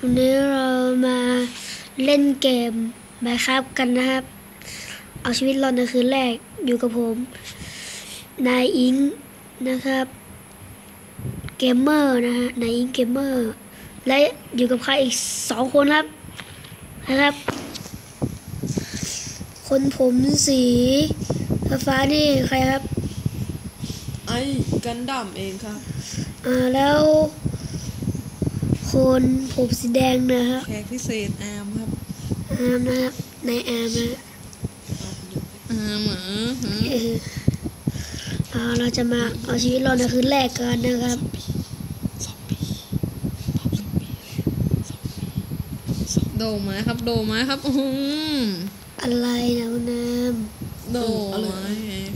วันนี้เรามาเล่นเกมไมครับกันนะครับ เอาชีวิตรอดในคืนแรกอยู่กับผม นายอิงนะครับเกมเมอร์นะฮะนายอิงเกมเมอร์และอยู่กับใครอีกสองคนครับนะครับ คนผมสีฟ้าๆนี่ใครครับ ไอ้กันดั้มเองครับอ่าแล้ว คนผมสีแดงนะครับแขกพิเศษอาร์มครับอาร์มนะครับนายอาร์มนะอาร์มเหรอเออเอาเราจะมาเอาชีวิตรอดในคืนแรกกันนะครับโดไม้ครับโดไม้ครับอืมอะไรนะคุณน้โดไม้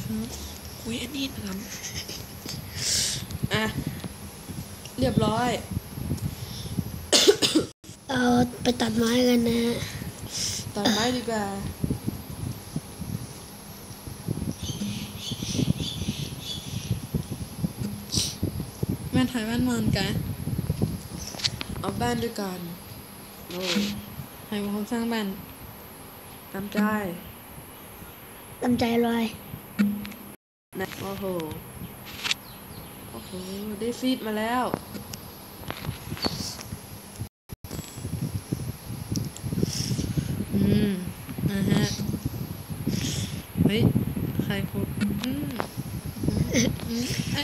ครับคุยอันนี้นะครับอะเรียบร้อยำ เอาไปตัดไม้กันนะฮะตัดไม้ดีกว่าแม่นไทยแม่นมันกันเอาบ้านด้วยกันโอ้ให้มาคนสร้างบ้านตามใจตำใจลอยนะโอ้โห โอ้โห ได้ฟีดมาแล้ว อืมนะฮะเฮ้ยใครพูดอืมอืมไอ้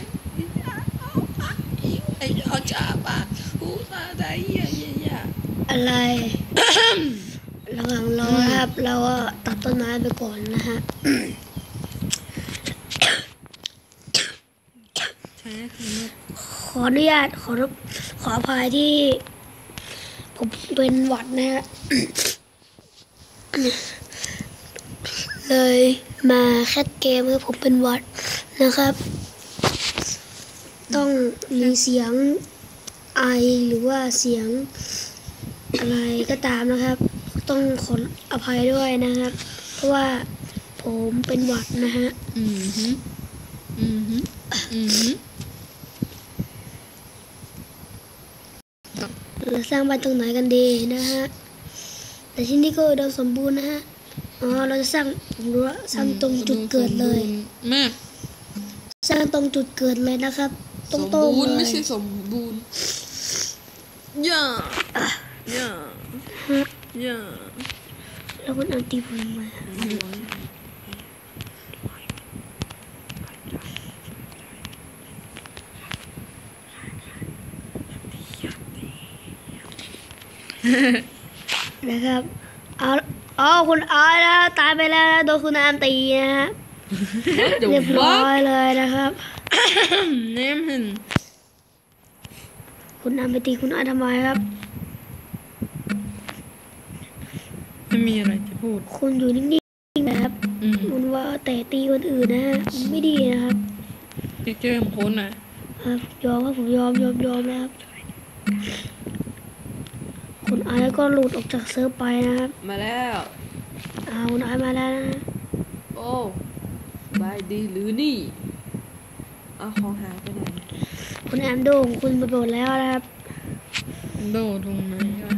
ไอ้เอาจ่าปะหูตาได้เหี้ยเหี้ยเหี้ยอะไรระหว่างรอครับ เราก็ตัดต้นไม้ไปก่อนนะฮะใช่คือขออนุญาตขอรบขออภัยที่ ผมเป็นหวัดนะฮะ เลยมาแคทเกมคือผมเป็นหวัดนะครับ ต้องมีเสียงไอหรือว่าเสียงอะไรก็ตามนะครับ ต้องขออภัยด้วยนะครับ เพราะว่าผมเป็นหวัดนะฮะ อืมฮึ อืมฮึ อืมฮึเราสร้างบ้านตรงไหนกันดีนะฮะ แต่ที่นี่ก็อุดมสมบูรณ์นะฮะอ๋อเราจะสร้างผมรู้ละสร้างตรงจุดเกิดเลยแม่สร้างตรงจุดเกิดเลยนะครับตสรงมโตบูรณ์เลไม่ยใช่สมบูรณ์อย่าอย่าอย่าแล้วคุณเอาตีผมมา นะครับเอาอ๋อคุณออยนะตายไปแล้วนะโดนคุณอามตีนะฮะเดี๋ยวเรียบร้ว่าอยเลยนะครับเนมเห็นคุณอามไปตีคุณออยทำไมครับไม่มีอะไรจะพูด คุณอยู่นิ่งๆนะครับอืมคุณว่าแต่ตีคนอื่นนะฮะมันไม่ดีนะครับที่เจอของคนน่ะครับยอมครับผมยอมยอมยอมนะครับ คุณไอซ์ก็หลุดออกจากเซิร์ฟไปนะครับ มาแล้วอ่าคุณไอซ์มาแล้วนะโอ้บายดีหรือนี่เอาของหายไปไหนคุณแอมโด่งคุณประโดดแล้วนะครับ โดดตรงไหนวะ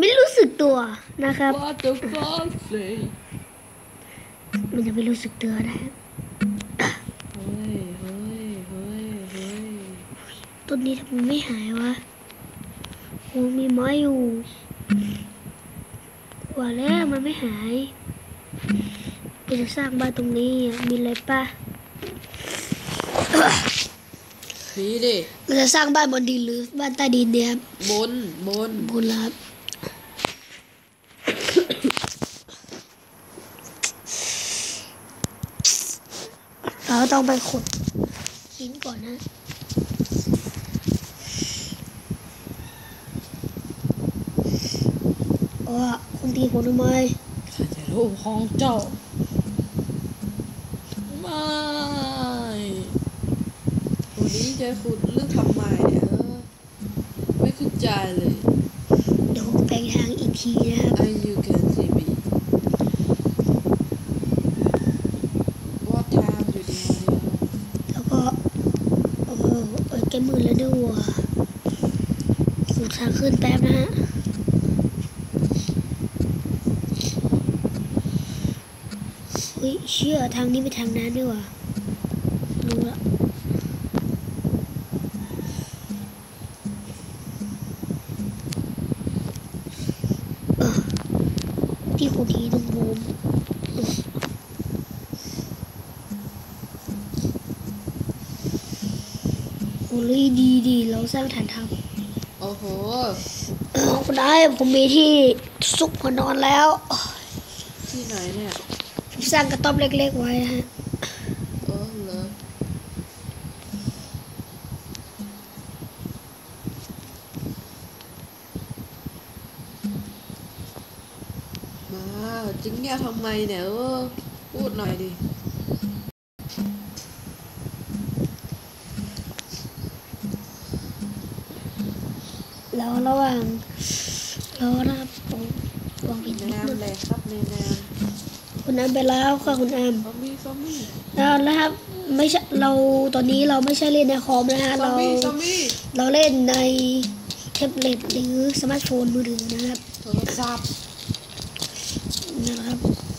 ไม่รู้สึกตัวนะครับว่าตัวฟ้าเลยมันจะไม่รู้สึกตัวนะครับ เฮ้ยเฮ้ยเฮ้ยเฮ้ย ต้ นนี้ทำไมไม่หายวะโอ้มีไม้อยู่ว่าแล้วมันไม่หายเราจะสร้างบ้านตรงนี้อะมีอะไรป่ะนี่ดิเราจะสร้างบ้านบนดินหรือบ้านใต้ดินเนี่ยครับบนบนบนแล้วครับเราต้องไปขุดหินก่อนนะ เพราะว่า คุณตีผมทำไมข้าจะรู้ของเจ้า ไม่วันนี้จะขุดเรื่องทำไมเออไม่เข้าใจเลย เดี๋ยวผมแปลงทางอีกทีนะครับ I you can see me what time อยู่ดีแล้วก็ล้มืดแล้วด้วยว่ะขุดทางขึ้นแป๊บนะฮะเฮ้ยเชื่อทางนี้ไปทางนั้นด้วยว่ะรู้ละเออที่ขุดทีตรงมุมโอ้ยดีดีเราสร้างฐานทัพโอ้โหเออคุณไอ้ผมมีที่ซุกหัวนอนแล้ว ที่ไหนเนี่ยผม สร้างกระต๊อบเล็กๆไว้นะฮะเออเหรอมาจริงเนี่ยทำไมเนี่ยเออพูดหน่อยดิแล้วระหว่างรอนะครับผมวางผิดในนิดน้ำนึงเลยครับในน้ คุณน้ำไปแล้วค่ะคุณแอมำซอมบี้ซอมบี้แล้วนะครับไม่ใช่เราตอนนี้เราไม่ใช่เล่นในคอมนะฮะซอเรามบี้ซอมบี้เราเล่นในแท็บเล็ตหรือสมาร์ทโฟนมือถือนะครับโทรศัพท์นะครับ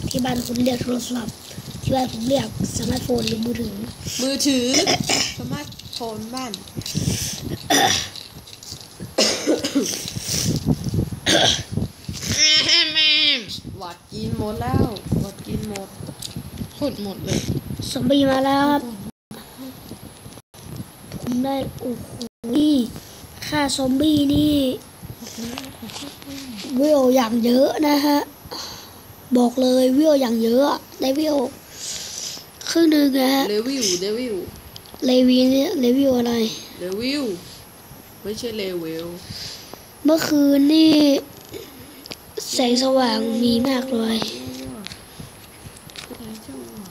ที่บ้านคุณเรียกโทรศัพท์ที่บ้านผมเรียกสมาร์ทโฟนหรือมือถือ มือถือสมาร์ทโฟนบ้านหวัดกินหมดแล้วหวัด กินหมดขุดหมดเลยซอมบี้มาแล้วครับ ผมได้ โอ้โหค่าซอมบี้นี่เวลอย่างเยอะนะฮะ บอกเลยเวลอย่างเยอะอะได้เวลครึ่งหนึ่งนะฮะเลวิวเลวิวเลวีเนี่ยเลวิวอะไรเลวิวไม่ใช่เลเวลเมื่อคืนนี่แสงสว่างมีมากเลย ไหนเจ้าอะ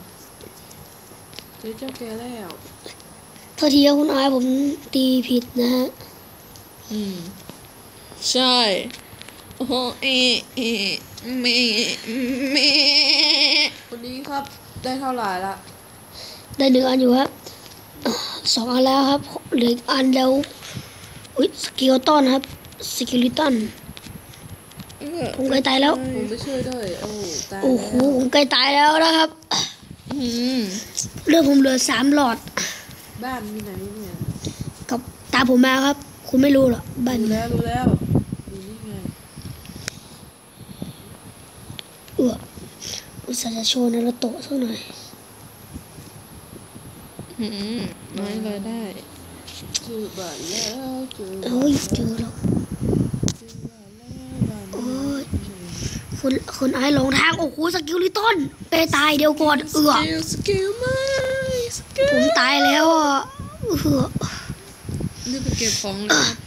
เจ๊เจ้าแกแล้วเท่าทีครับคุณอายผมตีผิดนะฮะ อืม ใช่ โอ้โหเอเอเมเมวันนี้ครับ ได้เท่าไหร่ละ ได้หนึ่งอันอยู่ครับอ่าสองอันแล้วครับ เหลืออีกอันแล้วอุ้ยสกิลตันครับสกิลิตันผมใกล้ตายแล้ว ผมไม่ช่วยด้วย โอ้ตายโอ้โหแล้วผมใกล้ตายแล้วนะครับอืม เรื่องผมเหลือสามหลอด บ้านมีไหนเนี่ยกับตามผมมาครับ คุณไม่รู้หรอกบ้านรู้อยู่ไหนแล้วรู้แล้วอยู่นี่ไงเอออุตส่าห์จะโชว์นารุโตะสักหน่อยอืมน้อยเลยได้เจอบ้านแล้วเจอบ้านเอ้ยเจอแล้ว เจอบ้านแล้วบ้าน โอ้ย คุณคุณไอ้หลงทาง โอ้โหสกิลลิตันไปตายเดียวก่อนเอือสกิลสกิลไม่สกิลผมตายแล้วอะเอือนี่ไปเก็บของเลยครับ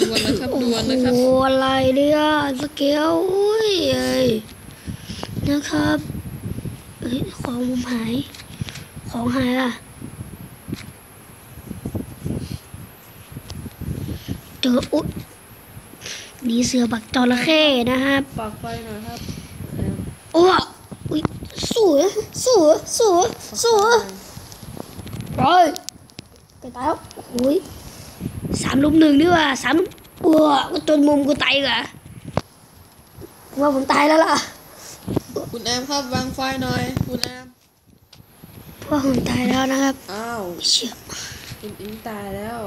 ดวนนะครับโอ้ดวนนะครับโหอะไรเนี่ยสเกลอุ้ยเอ้ยนะครับเอ้ยของผมหาย ของหายอะเจออุ๊ยห นีเสือบักจระเข้นะครับปากไฟหน่อยครับโอ้อุ๊ยสวยสวยสวยสวยร้อยไปตายแล้วโอ้ยสามลุมหนึ่งดีกว่าสามลุมเออก็จนมุมกูตายอีกอะว่าผมตายแล้วล่ะ คุณแอมครับวางไฟหน่อย คุณแอมพวกผมตายแล้วนะครับ อ้าวเชื่อคุณอิงตายแล้ว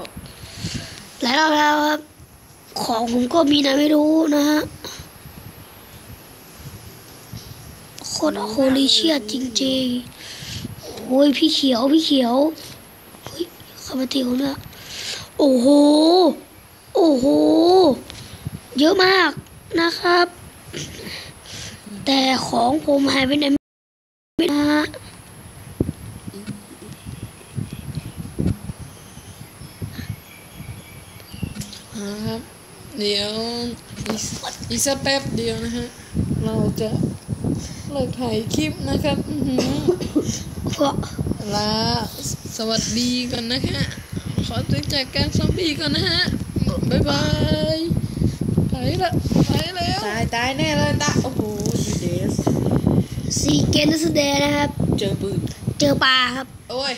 หลายรอบแล้วครับ ของผมก็มีนะไม่รู้นะฮะโคตรโฮลิเชียจริงๆโอ้ยพี่เขียวพี่เขียวเฮ้ยข้ามาตีผมเนี่ยโอ้โห โอ้โห เยอะมากนะครับ แต่ของผมหายไปไหนไม่นะฮะครับ เดี๋ยวอีกอีกสักแป๊บเดียวนะฮะ เราจะเลิกถ่ายคลิปนะครับอื้อหือเพราะลาสวัสดีก่อนนะฮะขอตัวจากการซอมบี้ก่อนนะฮะบ๊ายบายไปละไปแล้วตายตายแน่เลยตาโอ้โหดีเดสซีเกนนัสเดย์นะครับ เจอปืนเจอปลาครับ โอ้ย